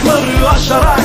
Sınırları aşarak